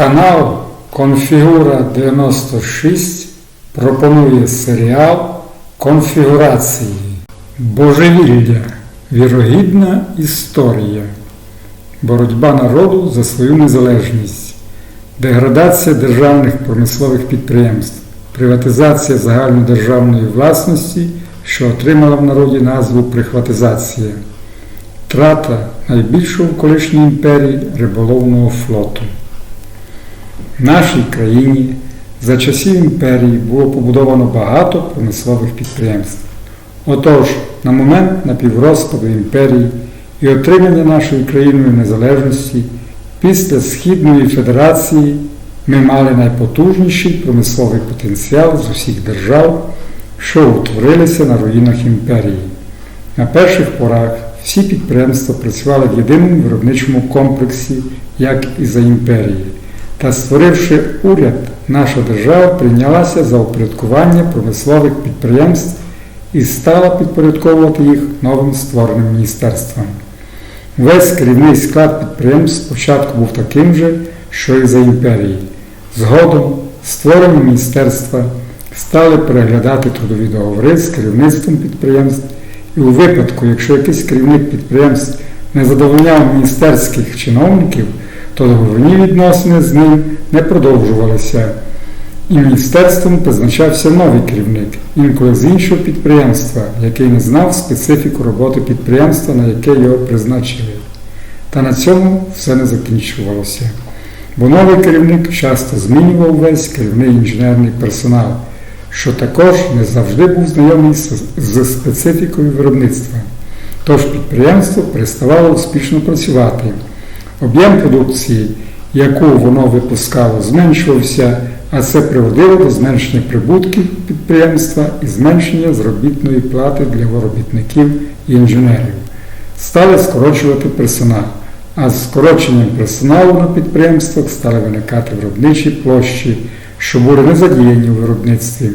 Канал Конфігура 96 пропонує серіал Конфігурації. Божевілля. Вірогідна історія. Боротьба народу за свою незалежність. Деградація державних промислових підприємств. Приватизація загальнодержавної власності, що отримала в народі назву прихватизація. Трата найбільшого в колишній імперії риболовного флоту. Нашій країні за часів імперії було побудовано багато промислових підприємств. Отож, на момент напіврозпаду імперії і отримання нашою країною незалежності після Східної Федерації ми мали найпотужніший промисловий потенціал з усіх держав, що утворилися на руїнах імперії. На перших порах всі підприємства працювали в єдиному виробничому комплексі, як і за імперії. Та створивши уряд, наша держава прийнялася за упорядкування промислових підприємств і стала підпорядковувати їх новим створеним міністерством. Весь керівний склад підприємств спочатку був таким же, що і за імперії. Згодом створені міністерства стали переглядати трудові договори з керівництвом підприємств, і у випадку, якщо якийсь керівник підприємств не задовольняв міністерських чиновників, то договірні відносини з ним не продовжувалися. І міністерством призначався новий керівник, інколи з іншого підприємства, який не знав специфіку роботи підприємства, на яке його призначили. Та на цьому все не закінчувалося. Бо новий керівник часто змінював весь керівний інженерний персонал, що також не завжди був знайомий з специфікою виробництва. Тож підприємство переставало успішно працювати. Об'єм продукції, яку воно випускало, зменшувався, а це приводило до зменшення прибутків підприємства і зменшення заробітної плати для робітників і інженерів. Стали скорочувати персонал, а з скороченням персоналу на підприємствах стали виникати виробничі площі, що були не задіяні у виробництві.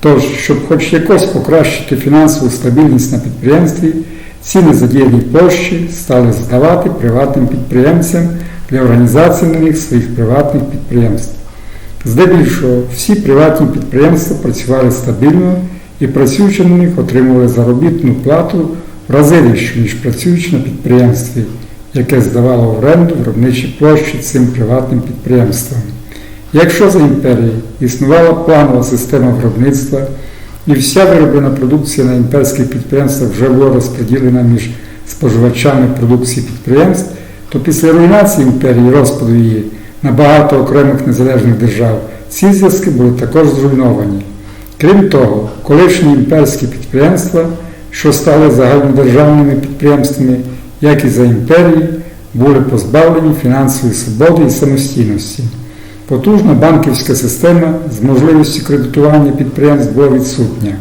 Тож, щоб хоч якось покращити фінансову стабільність на підприємстві, ці незадіяні площі стали здавати приватним підприємцям для організації на них своїх приватних підприємств. Здебільшого всі приватні підприємства працювали стабільно і працюючи на них отримували заробітну плату в рази вищу, ніж працюючи на підприємстві, яке здавало в оренду виробничі площі цим приватним підприємствам. Якщо за імперії існувала планова система виробництва, і вся вироблена продукція на імперських підприємствах вже була розподілена між споживачами продукції підприємств, то після руйнації імперії розпаду її на багато окремих незалежних держав ці зв'язки були також зруйновані. Крім того, колишні імперські підприємства, що стали загальнодержавними підприємствами, як і за імперії, були позбавлені фінансової свободи і самостійності. Потужна банківська система з можливістю кредитування підприємств була відсутня,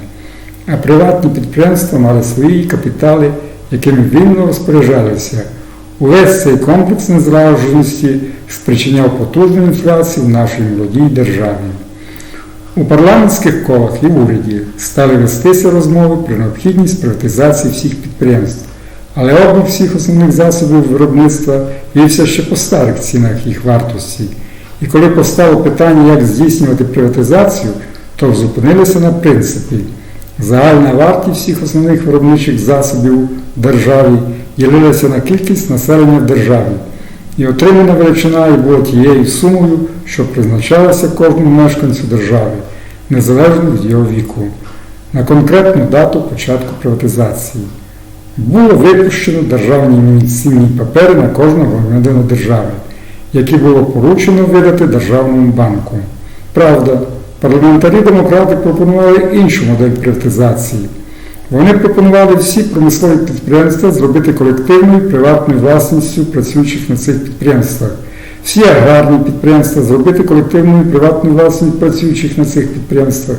а приватні підприємства мали свої капітали, якими вільно розпоряджалися. Увесь цей комплекс незалежності спричиняв потужну інфляцію в нашій молодій державі. У парламентських колах і уряді стали вестися розмови про необхідність приватизації всіх підприємств, але обмін всіх основних засобів виробництва вівся ще по старих цінах їх вартості. І коли постало питання, як здійснювати приватизацію, то зупинилися на принципі. Загальна вартість всіх основних виробничих засобів в державі ділилася на кількість населення в державі. І отримана величина і була тією сумою, що призначалася кожному мешканцю держави, незалежно від його віку, на конкретну дату початку приватизації. Було випущено державні цінні папери на кожного громадянина держави які було поручено видати Державному банку. Правда, парламентарі-демократи пропонували іншу модель приватизації. Вони пропонували всі промислові підприємства зробити колективною приватною власністю працюючих на цих підприємствах, всі аграрні підприємства зробити колективною приватною власністю працюючих на цих підприємствах,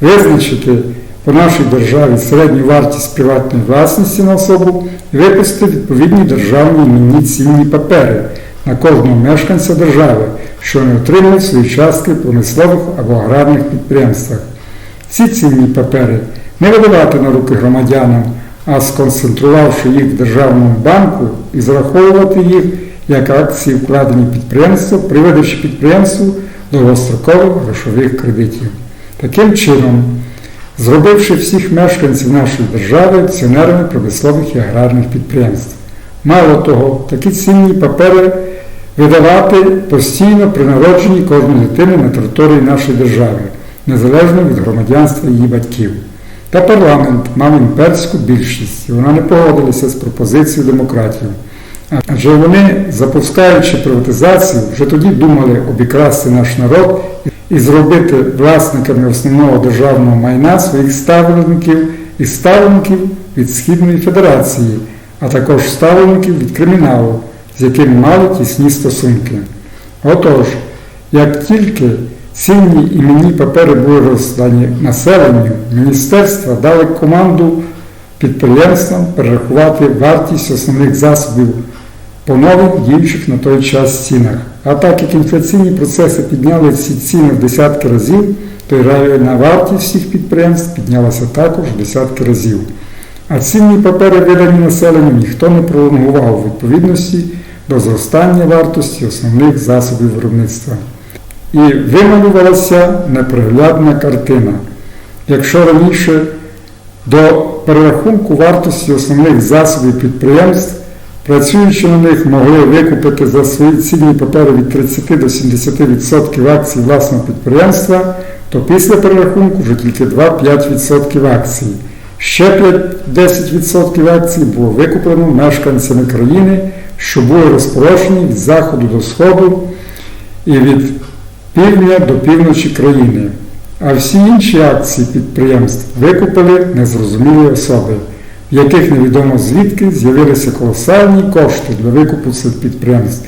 визначити по нашій державі середню вартість приватної власності на особу і випустити відповідні державні іменні цінні папери на кожного мешканця держави, що не отримують свої частки в промислових або аграрних підприємствах. Ці цінні папери не видавати на руки громадянам, а сконцентрувавши їх в державному банку і зараховувати їх як акції вкладені в підприємство, приведучи підприємству довгострокових грошових кредитів. Таким чином, зробивши всіх мешканців нашої держави акціонерами промислових і аграрних підприємств. Мало того, такі цінні папери видавати постійно при народженні кожної дитини на території нашої держави, незалежно від громадянства її батьків. Та парламент мав імперську більшість, і вона не погодилася з пропозицією демократів. Адже вони, запускаючи приватизацію, вже тоді думали обікрасти наш народ і зробити власниками основного державного майна своїх ставленників і ставленників від Східної Федерації, а також ставленників від криміналу, з якими мали тісні стосунки. Отож, як тільки цінні іменні папери були роздані населенню, міністерства дали команду підприємствам перерахувати вартість основних засобів по нових діючих на той час цінах. А так як інфляційні процеси підняли ці ціни в десятки разів, то й реальна вартість всіх підприємств піднялася також в десятки разів. А цінні папери, видані населенню, ніхто не пролонгував у відповідності до зростання вартості основних засобів виробництва. І вималювалася неприглядна картина. Якщо раніше до перерахунку вартості основних засобів підприємств, працюючи на них, могли викупити за свої цінні папери від 30 до 70% акцій власного підприємства, то після перерахунку вже тільки 2-5% акцій. Ще 5-10% акцій було викуплено мешканцями країни, що були розпорошені від заходу до сходу і від півдня до півночі країни. А всі інші акції підприємств викупили незрозумілі особи, в яких невідомо звідки з'явилися колосальні кошти для викупу цих підприємств.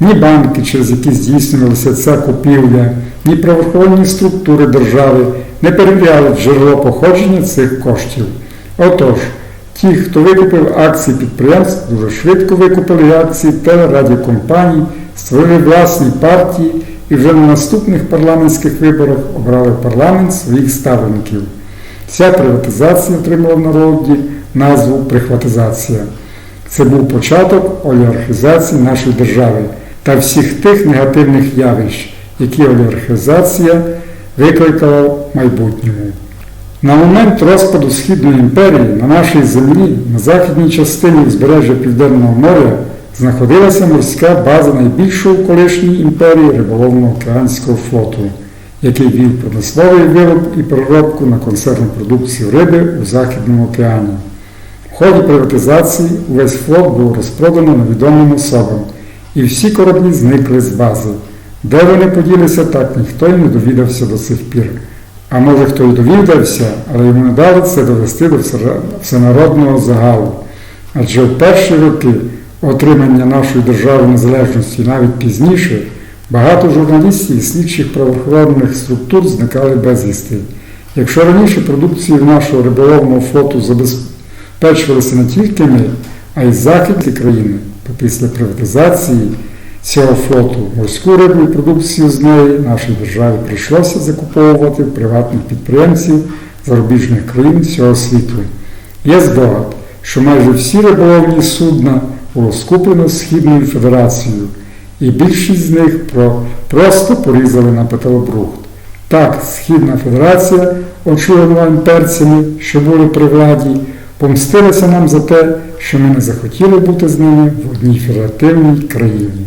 Ні банки, через які здійснювалася ця купівля, ні правоохоронні структури держави не перевіряли джерело походження цих коштів. Отож, ті, хто викупив акції підприємств, дуже швидко викупили акції телерадіокомпаній, створили власні партії і вже на наступних парламентських виборах обрали в парламент своїх ставленників. Ця приватизація отримала в народі назву прихватизація. Це був початок олігархізації нашої держави та всіх тих негативних явищ, які олігархізація викликала в майбутньому. На момент розпаду Східної імперії на нашій землі, на західній частині узбережжя Південного моря, знаходилася морська база найбільшого в колишній імперії риболовно-океанського флоту, який вів промисловий вироб і переробку на консервну продукцію риби у Західному океані. В ході приватизації увесь флот був розпродано невідомим особам, і всі кораблі зникли з бази. Де вони поділися, так ніхто й не довідався до сих пір. А може хто й довідався, але йому не дали це довести до всенародного загалу. Адже в перші роки отримання нашої держави незалежності навіть пізніше багато журналістів і слідчих правоохоронних структур зникали безвісти. Якщо раніше продукцією нашого риболовного флоту забезпечувалися не тільки ми, а й західні країни, то після приватизації цього флоту морську рибу продукцію з неї нашій державі прийшлося закуповувати в приватних підприємців зарубіжних країн всього світу. Є здогад, що майже всі риболовні судна було скуплено Східною Федерацією, і більшість з них просто порізали на петролбрухт. Так, Східна Федерація, очолена імперцями, що були при владі, помстилася нам за те, що ми не захотіли бути з ними в одній федеративній країні.